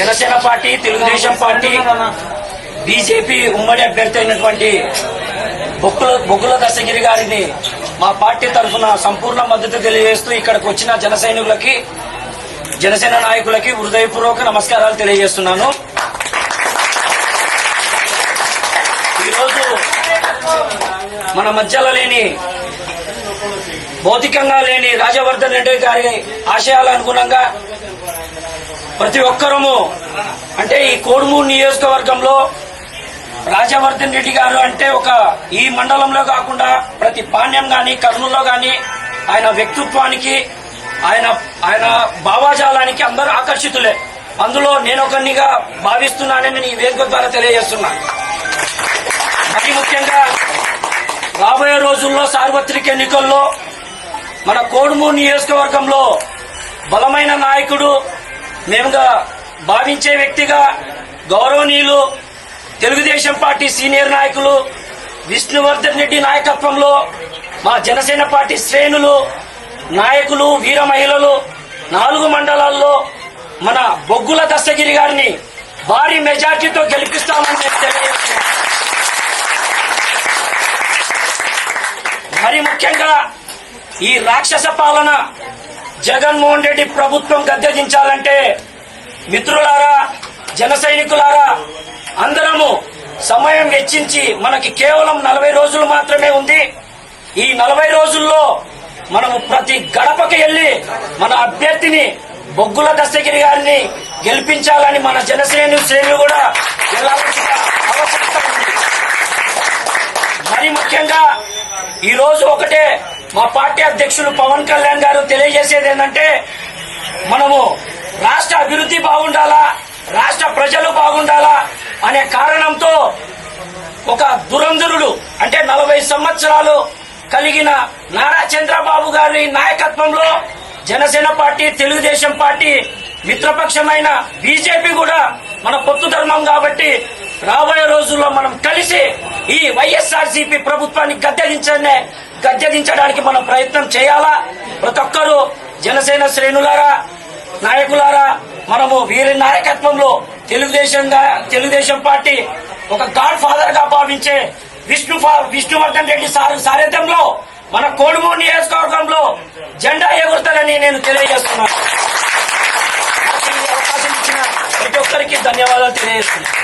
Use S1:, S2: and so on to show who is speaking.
S1: Janasena party Telugu Desam party BJP ఉమ్మడి అభ్యర్థి అయినటువంటి బొక్కుల బొగ్గుల దశగిరి గారిని మా పార్టీ తరఫున సంపూర్ణ మద్దతు తెలియజేస్తూ ఇక్కడికి వచ్చిన జన సైనికులకి జనసేన నాయకులకి హృదయపూర్వక నమస్కారాలు తెలియజేస్తున్నాను. ఈరోజు మన మధ్యలో లేని భౌతికంగా లేని రాజవర్ధన్ రెడ్డి గారి ఆశయాల అనుగుణంగా ప్రతి ఒక్కరము అంటే ఈ కోడుమూరు నియోజకవర్గంలో రాజవర్ధన్ రెడ్డి గారు అంటే ఒక ఈ మండలంలో కాకుండా ప్రతి పాణ్యం గాని కర్నూలులో గాని ఆయన వ్యక్తిత్వానికి ఆయన ఆయన భావాజాలానికి అందరూ ఆకర్షితులే. అందులో నేను ఒకరినిగా భావిస్తున్నానని నేను ఈ వేదిక ద్వారా తెలియజేస్తున్నా. మరి ముఖ్యంగా రాబోయే రోజుల్లో సార్వత్రిక ఎన్నికల్లో మన కోడుమూరు నియోజకవర్గంలో బలమైన నాయకుడు మేముగా భావించే వ్యక్తిగా గౌరవనీయులు తెలుగుదేశం పార్టీ సీనియర్ నాయకులు విష్ణువర్ధన్ రెడ్డి నాయకత్వంలో మా జనసేన పార్టీ శ్రేణులు నాయకులు వీర మహిళలు నాలుగు మండలాల్లో మన బొగ్గుల దస్తగిరి గారిని భారీ మెజార్టీతో గెలిపిస్తామని నేను తెలియజేస్తున్నాను మరి ముఖ్యంగా ఈ రాక్షస పాలన జగన్మోహన్ రెడ్డి ప్రభుత్వం గద్దెదించాలంటే మిత్రులారా జన సైనికులారా అందరము సమయం వెచ్చించి మనకి కేవలం నలభై రోజులు మాత్రమే ఉంది. ఈ నలభై రోజుల్లో మనము ప్రతి గడపకి వెళ్ళి మన అభ్యర్థిని బొగ్గుల దస్తగిరి గారిని గెలిపించాలని మన జనసేన శ్రేణులు కూడా వెళ్ళాల్సిన అవసరం ఉంది. మరి ముఖ్యంగా ఈ రోజు ఒకటే మా పార్టీ అధ్యక్షులు పవన్ కళ్యాణ్ గారు తెలియజేసేది ఏంటంటే మనము రాష్ట్ర అభివృద్ధి బాగుండాలా రాష్ట్ర ప్రజలు బాగుండాలా అనే కారణంతో ఒక దురంధరుడు అంటే నలభై సంవత్సరాలు కలిగిన నారా చంద్రబాబు గారి నాయకత్వంలో జనసేన పార్టీ తెలుగుదేశం పార్టీ మిత్రపక్షమైన బీజేపీ కూడా మన పొత్తు ధర్మం కాబట్టి రాబోయే రోజుల్లో మనం కలిసి ఈ వైఎస్ఆర్సీపీ ప్రభుత్వాన్ని గద్దెదించనే గద్దెదించడానికి మనం ప్రయత్నం చేయాలా? ప్రతి ఒక్కరూ జనసేన శ్రేణులారా నాయకులారా మనము వీరి నాయకత్వంలో తెలుగుదేశంగా తెలుగుదేశం పార్టీ ఒక గాడ్ ఫాదర్గా భావించే విష్ణు ఫా- విష్ణువర్ధన్ రెడ్డి సార్ సారథ్యంలో మన కోడుమూరు నియోజకవర్గంలో జెండా ఎగురుతారని నేను తెలియజేస్తున్నాను. అవకాశం ఇచ్చిన ప్రతి ఒక్కరికి ధన్యవాదాలు తెలియజేస్తున్నాను.